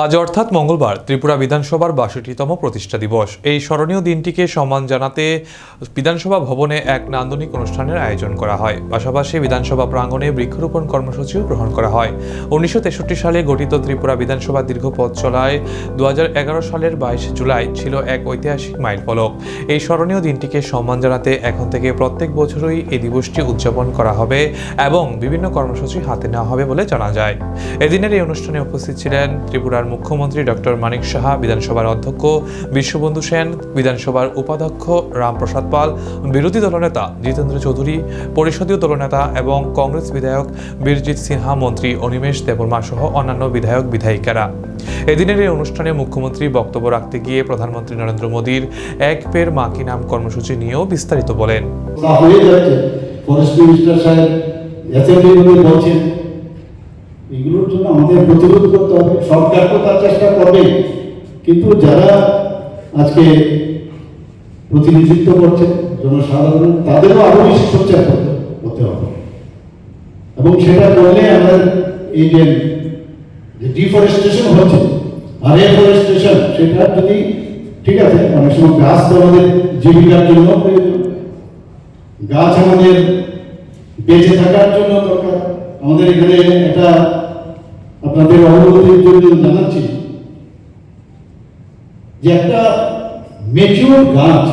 আজ অর্থাৎ মঙ্গলবার ত্রিপুরা বিধানসভার বাষট্টিতম প্রতিষ্ঠা দিবস। এই স্মরণীয় দিনটিকে সম্মান জানাতে বিধানসভা ভবনে এক নান্দনিক অনুষ্ঠানের আয়োজন করা হয়। পাশাপাশি বিধানসভা প্রাঙ্গণে বৃক্ষরোপণ কর্মসূচিও গ্রহণ করা হয়। উনিশশো তেষট্টি সালে গঠিত ত্রিপুরা বিধানসভা দীর্ঘ পথ চলায় দু হাজার এগারো সালের বাইশ জুলাই ছিল এক ঐতিহাসিক মাইল ফলক এই স্মরণীয় দিনটিকে সম্মান জানাতে এখন থেকে প্রত্যেক বছরই এই দিবসটি উদযাপন করা হবে এবং বিভিন্ন কর্মসূচি হাতে নেওয়া হবে বলে জানা যায়। এদিনের এই অনুষ্ঠানে উপস্থিত ছিলেন ত্রিপুরার মুখ্যমন্ত্রী ডক্টর মানিক সাহা, বিধানসভার অধ্যক্ষ বিশ্ববন্ধু সেন, বিধানসভার উপাধ্যক্ষ রামপ্রসাদ পাল, বিরোধী দলনেতা জিতেন্দ্র চৌধুরী, পরিষদীয় দলনেতা এবং কংগ্রেস বিধায়ক বীরজিৎ সিনহা, মন্ত্রী অনিমেষ দেববর্মা সহ অন্যান্য বিধায়ক বিধায়িকারা। এদিনের এই অনুষ্ঠানে মুখ্যমন্ত্রী বক্তব্য রাখতে গিয়ে প্রধানমন্ত্রী নরেন্দ্র মোদীর এক পের মা কি নাম কর্মসূচি নিয়েও বিস্তারিত বলেন। ফরেস্ট মিনিস্টার সাহেব অ্যাসেম্বলি বলছেন এগুলোর জন্য আমাদের প্রতিরোধ করতে হবে, সরকার তো তার চেষ্টা করবে কিন্তু যারা আজকে প্রতিনিধিত্ব করছে, জনসাধারণ, তাদেরও আরও বেশি সোচ্চার করতে হবে। এবং সেটা করলে আমাদের এই যে ডিফরেস্টেশন হচ্ছে আর এফরেস্টেশন সেটা যদি ঠিক আছে, অনেক সময় গাছ তো আমাদের জীবিকার জন্য প্রয়োজন। গাছ আমাদের বেঁচে থাকার জন্য দরকার। আমাদের এখানে একটা আপনাদের অবগতির জন্য জানাচ্ছি যে একটা মেচিউর গাছ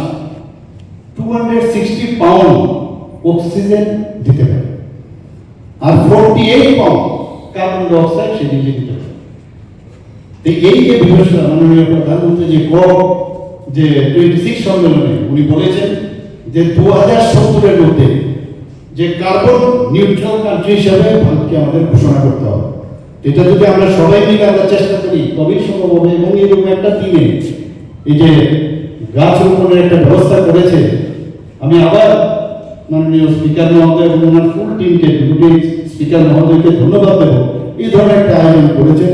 two hundred sixty pound oxygen দিতে পারে। আর forty eight pound carbon dioxide সে নিজে দিতে পারে। এই যে বিবেচনা মাননীয় প্রধানমন্ত্রী যে কপ যে টোয়েন্টি সিক্স সম্মেলনে উনি বলেছেন যে দু হাজার সত্তরের মধ্যে যে কার্বন নিউট্রাল কান্ট্রি হিসাবে ভারতকে আমাদের ঘোষণা করতে হবে। এটা যদি আমরা সবাই মিলে আমরা চেষ্টা করি, তবেই সম্ভব হবে। এবং এরকম একটা দিনে এই যে গাছ রোপণের একটা ব্যবস্থা করেছে, আমি আবার মাননীয় স্পিকার মহোদয় এবং ওনার ফুল টিমকে দুটি স্পিকার মহোদয়কে ধন্যবাদ দেব। এই ধরনের একটা আয়োজন করেছে।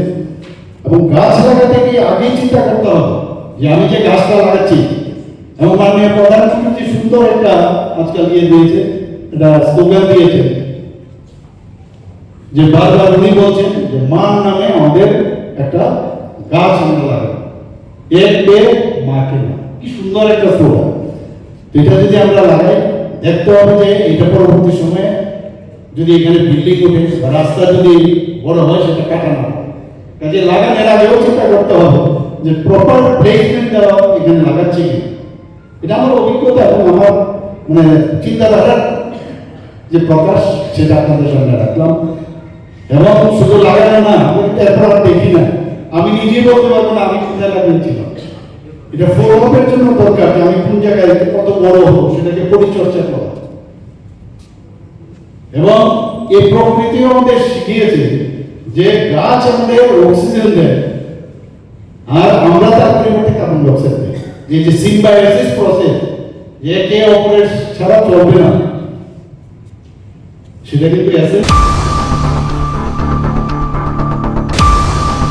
এবং গাছ লাগাতে গিয়ে আগেই চিন্তা করতে হবে যে আমি যে গাছটা লাগাচ্ছি, এবং মাননীয় প্রধানমন্ত্রী সুন্দর একটা আজকাল ইয়ে দিয়েছে, একটা স্লোগান দিয়েছে যে বারবার উনি বলছেন যে মান নামে আমাদের একটা গাছ আমরা লাগাবো। এক পে মাকে না। কি সুন্দর একটা স্লোগান এটা যদি আমরা লাগাই, দেখতে হবে যে এটা পরবর্তী সময়ে যদি এখানে বিল্ডিং ওঠে বা রাস্তা যদি বড় হয়, সেটা কাটানো কাজে লাগানোর আগেও চিন্তা করতে হবে যে প্রপার প্লেসমেন্ট দেওয়া এখানে লাগাচ্ছে কি? এটা আমার অভিজ্ঞতা এবং আমার মানে চিন্তাধারার যে প্রকাশ, সেটা আপনাদের সামনে রাখলাম। এবং শুধু লাগানো না এরপর আর দেখি না। আমি নিজেই বলতে পারব না, আমি কোন জায়গায় দিয়েছিলাম এটা ফোরমের জন্য দরকার যে আমি কোন জায়গায় কত বড় হব, সেটাকে পরিচর্যা করা। এবং এই প্রকৃতিও আমাদের শিখিয়েছে যে গাছ আমাদের অক্সিজেন দেয়। আর আমরা তার পরিবর্তে কার্বন ডাইঅক্সাইড দেয় যে যে সিম্বায়োসিস প্রসেস যে একে অপরের ছাড়া চলবে না। সেটা কিন্তু অ্যাসেন্স